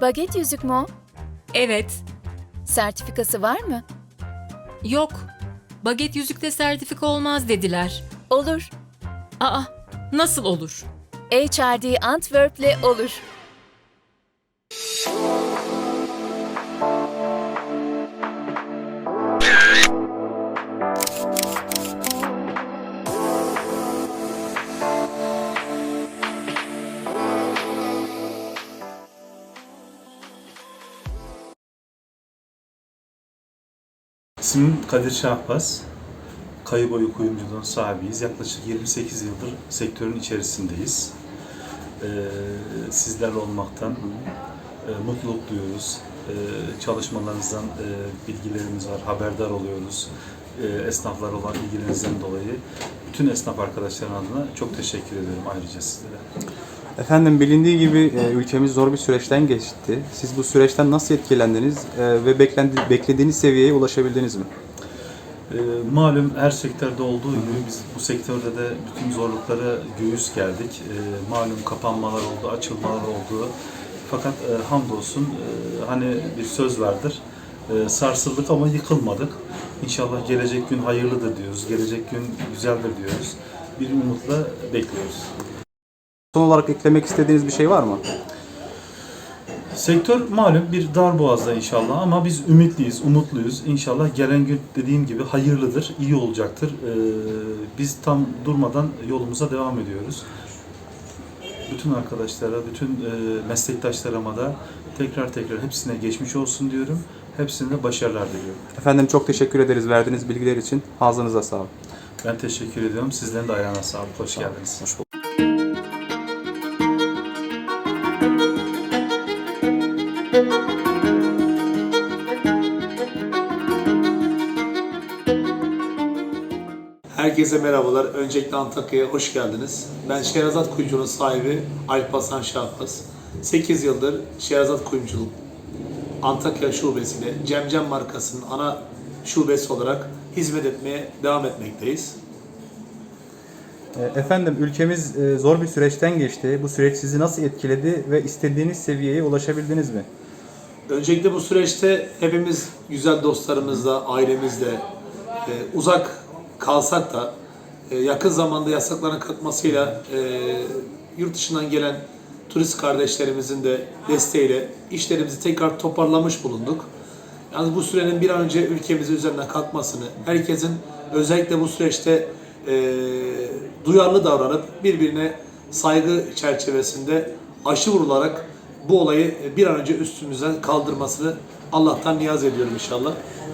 Baget yüzük mü o? Evet. Sertifikası var mı? Yok. Baget yüzükte sertifika olmaz dediler. Olur. Aa, nasıl olur? HRD Antwerp'le olur. İsmim Kadir Şahbaz. Kayı boyu kuyumculuğun sahibiyiz. Yaklaşık 28 yıldır sektörün içerisindeyiz. Ee, sizlerle olmaktan e, mutluluk duyuyoruz. Ee, çalışmalarınızdan e, bilgilerimiz var, haberdar oluyoruz. Ee, esnaflar olan ilgilerinizden dolayı bütün esnaf arkadaşların adına çok teşekkür ediyorum ayrıca sizlere. Efendim bilindiği gibi e, ülkemiz zor bir süreçten geçti. Siz bu süreçten nasıl etkilendiniz e, ve beklendi, beklediğiniz seviyeye ulaşabildiniz mi? Ee, malum her sektörde olduğu gibi biz bu sektörde de bütün zorluklara göğüs gerdik. Ee, malum kapanmalar oldu, açılmalar oldu. Fakat e, hamdolsun e, hani bir söz vardır. E, sarsıldık ama yıkılmadık. İnşallah gelecek gün hayırlıdır diyoruz. Gelecek gün güzeldir diyoruz. Bir umutla bekliyoruz. Son olarak eklemek istediğiniz bir şey var mı? Sektör malum bir dar boğazda inşallah ama biz ümitliyiz, umutluyuz. İnşallah gelen gün dediğim gibi hayırlıdır, iyi olacaktır. Ee, biz tam durmadan yolumuza devam ediyoruz. Bütün arkadaşlara, bütün e, meslektaşlarıma da tekrar tekrar hepsine geçmiş olsun diyorum. Hepsine de başarılar diliyorum. Efendim çok teşekkür ederiz verdiğiniz bilgiler için. Ağzınıza sağlık. Ben teşekkür ediyorum. Sizlerin de ayağına sağlık. Hoş geldiniz. Hoş bulduk. Herkese merhabalar. Öncelikle Antakya'ya hoş geldiniz. Ben Şehrazat Kuyumculuğu'nun sahibi Alp Hasan Şahbaz. 8 yıldır Şehrazat Kuyumculuk Antakya Şubesi'ne Cemcem markasının ana şubesi olarak hizmet etmeye devam etmekteyiz. E, Efendim ülkemiz e, zor bir süreçten geçti. Bu süreç sizi nasıl etkiledi ve istediğiniz seviyeye ulaşabildiniz mi? Öncelikle bu süreçte hepimiz güzel dostlarımızla, ailemizle e, uzak kalsak da e, yakın zamanda yasakların kalkmasıyla e, yurt dışından gelen turist kardeşlerimizin de desteğiyle işlerimizi tekrar toparlamış bulunduk. Yalnız bu sürenin bir an önce ülkemize üzerinden kalkmasını, herkesin özellikle bu süreçte e, duyarlı davranıp birbirine saygı çerçevesinde aşı vurularak bu olayı bir an önce üstümüzden kaldırmasını Allah'tan niyaz ediyorum inşallah.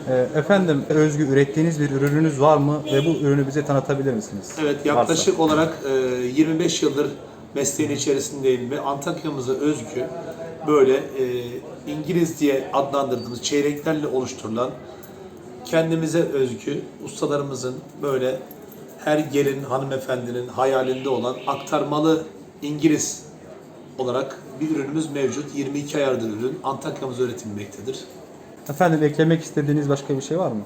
E, Efendim özgü ürettiğiniz bir ürününüz var mı ve bu ürünü bize tanıtabilir misiniz? Evet yaklaşık olarak e, 25 yıldır mesleğin içerisindeyim ve Antakya'mıza özgü böyle e, İngiliz diye adlandırdığımız çeyreklerle oluşturulan kendimize özgü ustalarımızın böyle her gelin hanımefendinin hayalinde olan aktarmalı İngiliz olarak bir ürünümüz mevcut. 22 ayardır ürün. Antakya'mızda üretilmektedir. Efendim eklemek istediğiniz başka bir şey var mı?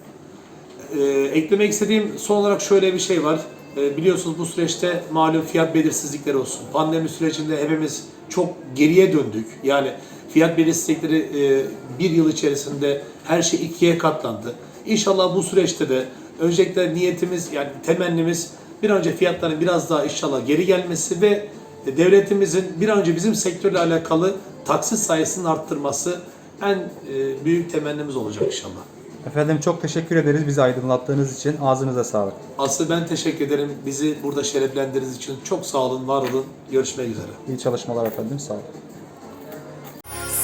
Ee, eklemek istediğim son olarak şöyle bir şey var. Ee, biliyorsunuz bu süreçte malum fiyat belirsizlikleri olsun. Pandemi sürecinde hepimiz çok geriye döndük. Yani fiyat belirsizlikleri e, bir yıl içerisinde her şey ikiye katlandı. İnşallah bu süreçte de öncelikle niyetimiz yani temennimiz bir önce fiyatların biraz daha inşallah geri gelmesi ve devletimizin bir an önce bizim sektörle alakalı taksit sayısının arttırması en e, büyük temennimiz olacak inşallah. Efendim çok teşekkür ederiz bizi aydınlattığınız için. Ağzınıza sağlık. Asıl ben teşekkür ederim. Bizi burada şereflendirdiğiniz için çok sağ olun, var olun. Görüşmek üzere. İyi çalışmalar efendim. Sağ olun.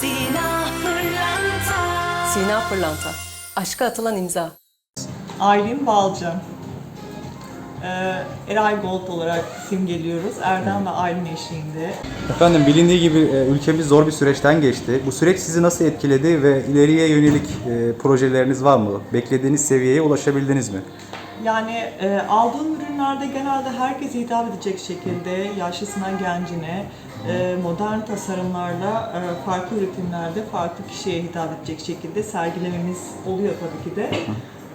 Sina Pırlanta. Sina Pırlanta. Aşka atılan imza. Aylin Balcan. Ee, Eray Gold olarak simgeliyoruz. Erdem ve Aylin eşliğinde. Efendim bilindiği gibi e, ülkemiz zor bir süreçten geçti. Bu süreç sizi nasıl etkiledi ve ileriye yönelik e, projeleriniz var mı? Beklediğiniz seviyeye ulaşabildiniz mi? Yani e, aldığım ürünlerde genelde herkese hitap edecek şekilde, yaşlısına gencine, e, modern tasarımlarla, e, farklı üretimlerde farklı kişiye hitap edecek şekilde sergilememiz oluyor tabii ki de.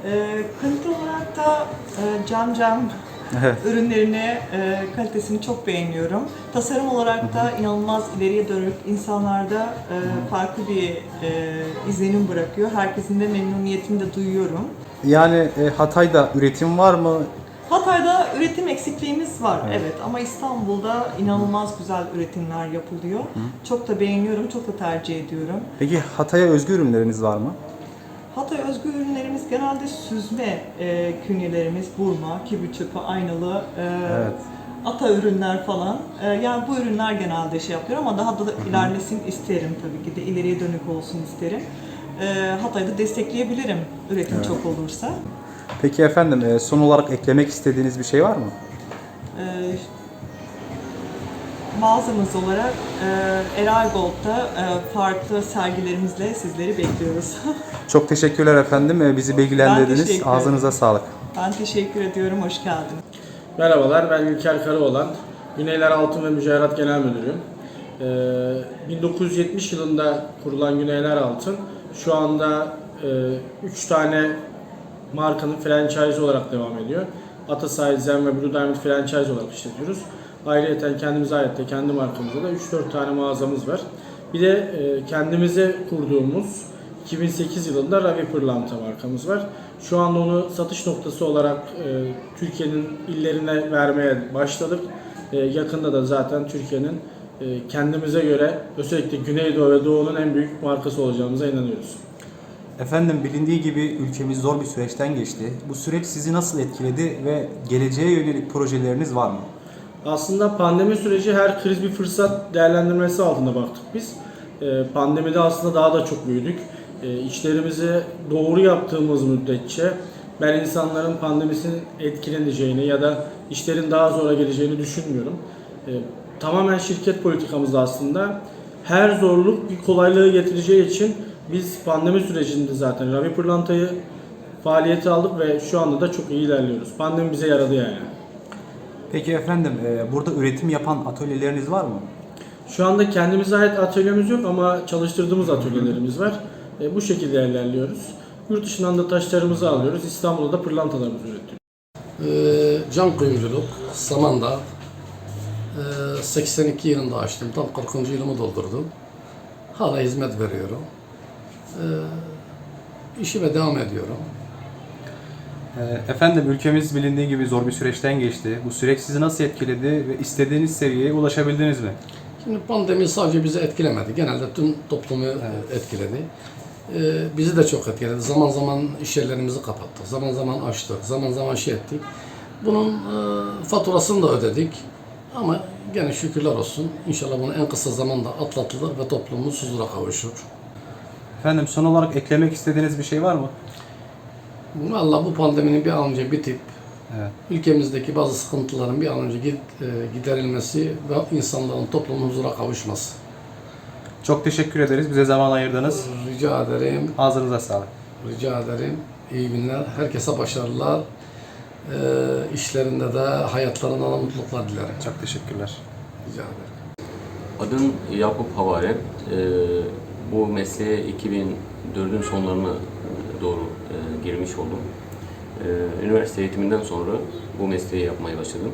E, kalite olarak da e, cam cam Evet. Ürünlerini, e, kalitesini çok beğeniyorum. Tasarım olarak da inanılmaz ileriye dönük insanlarda e, farklı bir e, izlenim bırakıyor. Herkesin de memnuniyetini de duyuyorum. Yani e, Hatay'da üretim var mı? Hatay'da üretim eksikliğimiz var Evet. evet, ama İstanbul'da inanılmaz güzel üretimler yapılıyor. Çok da beğeniyorum, çok da tercih ediyorum. Peki Hatay'a özgü ürünleriniz var mı? Hatay özgü ürünlerimiz genelde süzme e, künyelerimiz, burma, kibrit çöpü, aynalı, e, Evet. ata ürünler falan. E, yani bu ürünler genelde şey yapıyor ama daha da ilerlesin isterim tabii ki de ileriye dönük olsun isterim. E, Hatay'da destekleyebilirim üretim çok olursa. Peki efendim e, son olarak eklemek istediğiniz bir şey var mı? E, mağazamız olarak e, Eral Gold'da e, farklı sergilerimizle sizleri bekliyoruz. Çok teşekkürler efendim. E, Bizi bilgilendirdiniz. teşekkür. Ağzınıza sağlık. ben teşekkür ediyorum, hoş geldiniz. Merhabalar, ben İlker Karaoğlan. Güneyler Altın ve Mücevherat Genel Müdürüyüm. Ee, 1970 yılında kurulan Güneyler Altın, şu anda 3 tane markanın franchise olarak devam ediyor. Atasay, Zen ve Blue Diamond franchise olarak işletiyoruz. Ayrıca kendimize ait de kendi markamızda da 3-4 tane mağazamız var. Bir de e, kendimize kurduğumuz 2008 yılında Ravi Pırlanta markamız var. Şu anda onu satış noktası olarak e, Türkiye'nin illerine vermeye başladık. E, yakında da zaten Türkiye'nin e, kendimize göre özellikle Güneydoğu ve Doğu'nun en büyük markası olacağımıza inanıyoruz. Efendim bilindiği gibi ülkemiz zor bir süreçten geçti. Bu süreç sizi nasıl etkiledi ve geleceğe yönelik projeleriniz var mı? Aslında pandemi süreci her kriz bir fırsat değerlendirmesi altında baktık biz. Ee, Pandemide aslında daha da çok büyüdük. Ee, İşlerimizi doğru yaptığımız müddetçe ben insanların pandemisinin etkileneceğini ya da işlerin daha zora geleceğini düşünmüyorum. Ee, Tamamen şirket politikamızda aslında her zorluk bir kolaylığı getireceği için biz pandemi sürecinde zaten Ravi Pırlanta'yı faaliyete aldık ve şu anda da çok iyi ilerliyoruz. Pandemi bize yaradı yani. Peki efendim e, burada üretim yapan atölyeleriniz var mı? Şu anda kendimize ait atölyemiz yok ama çalıştırdığımız atölyelerimiz var. E, bu şekilde ilerliyoruz. Yurt dışından da taşlarımızı alıyoruz. İstanbul'da da pırlantalarımızı üretiyoruz. Ee, cam kuyumculuk, Saman'da ee, 82 yılında açtım. Tam 40. yılımı doldurdum. Hala hizmet veriyorum. Ee, işime devam ediyorum. E, Efendim ülkemiz bilindiği gibi zor bir süreçten geçti. Bu süreç sizi nasıl etkiledi ve istediğiniz seviyeye ulaşabildiniz mi? Şimdi pandemi sadece bizi etkilemedi. Genelde tüm toplumu etkiledi. Ee, bizi de çok etkiledi. Zaman zaman iş yerlerimizi kapattık. Zaman zaman açtık. Zaman zaman şey ettik. Bunun e, faturasını da ödedik. Ama gene şükürler olsun. İnşallah bunu en kısa zamanda atlatılır ve toplumumuz huzura kavuşur. Efendim son olarak eklemek istediğiniz bir şey var mı? Valla bu pandeminin bir an önce bitip Evet. ülkemizdeki bazı sıkıntıların bir an önce e, giderilmesi ve insanların toplumun huzura kavuşması. Çok teşekkür ederiz. Bize zaman ayırdınız. Rica ederim. Ağzınıza sağlık. Rica ederim. İyi günler. Herkese başarılar. Ee, işlerinde de hayatlarında da mutluluklar dilerim. Çok teşekkürler. Rica ederim. Adım Yakup Havare. Ee, bu mesleğe 2004'ün sonlarına doğru e, girmiş oldum. Ee, üniversite eğitiminden sonra bu mesleği yapmaya başladım.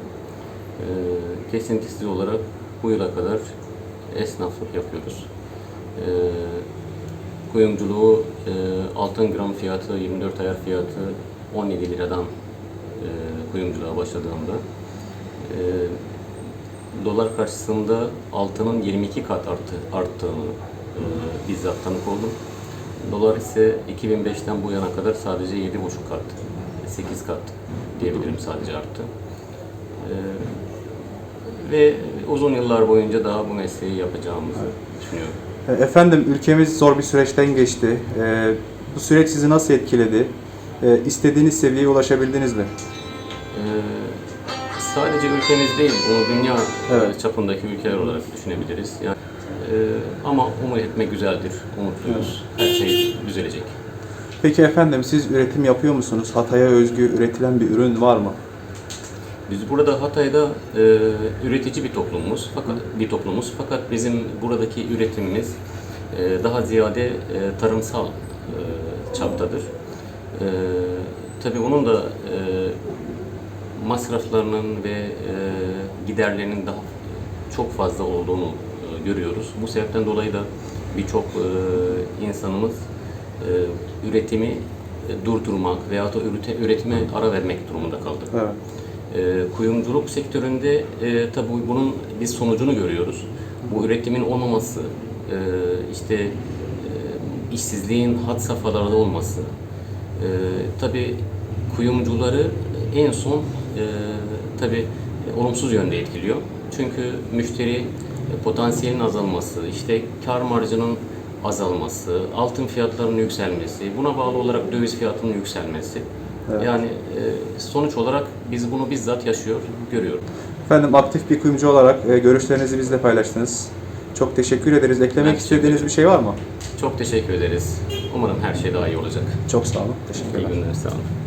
Ee, kesintisiz olarak bu yıla kadar esnaflık yapıyoruz. Ee, kuyumculuğu e, altın gram fiyatı, 24 ayar fiyatı 17 liradan e, kuyumculuğa başladığımda e, dolar karşısında altının 22 kat arttı, arttığını e, bizzat tanık oldum. Dolar ise 2005'ten bu yana kadar sadece 7,5 kat, 8 kat diyebilirim sadece arttı. E, ve uzun yıllar boyunca daha bu mesleği yapacağımızı düşünüyorum. E, Efendim ülkemiz zor bir süreçten geçti. E, Bu süreç sizi nasıl etkiledi? E, İstediğiniz seviyeye ulaşabildiniz mi? Ee, sadece ülkemiz değil, bunu dünya Evet. çapındaki ülkeler olarak düşünebiliriz. Yani, ama umut etmek güzeldir, umutluyuz. Her şey düzelecek. Peki efendim siz üretim yapıyor musunuz? Hatay'a özgü üretilen bir ürün var mı? Biz burada Hatay'da e, üretici bir toplumumuz, fakat bir toplumuz. Fakat bizim buradaki üretimimiz e, daha ziyade e, tarımsal e, çaptadır. E, tabii onun da e, masraflarının ve e, giderlerinin daha çok fazla olduğunu görüyoruz. Bu sebepten dolayı da birçok e, insanımız e, üretimi e, durdurmak veya da üretime ara vermek durumunda kaldı. Evet. E, kuyumculuk sektöründe e, tabii bunun biz sonucunu görüyoruz. Bu üretimin olmaması, e, işte e, işsizliğin had safhalarda olması, e, tabii kuyumcuları en son e, tabii e, olumsuz yönde etkiliyor. Çünkü müşteri e, potansiyelin azalması, işte kar marjının azalması, altın fiyatlarının yükselmesi, buna bağlı olarak döviz fiyatının yükselmesi. Yani e, sonuç olarak biz bunu bizzat yaşıyor, görüyoruz. Efendim aktif bir kuyumcu olarak e, görüşlerinizi bizle paylaştınız. Çok teşekkür ederiz. Eklemek Ben istediğiniz bir şey var mı? Çok teşekkür ederiz. Umarım her şey daha iyi olacak. Çok sağ olun. İyi Teşekkürler. günler, sağ olun.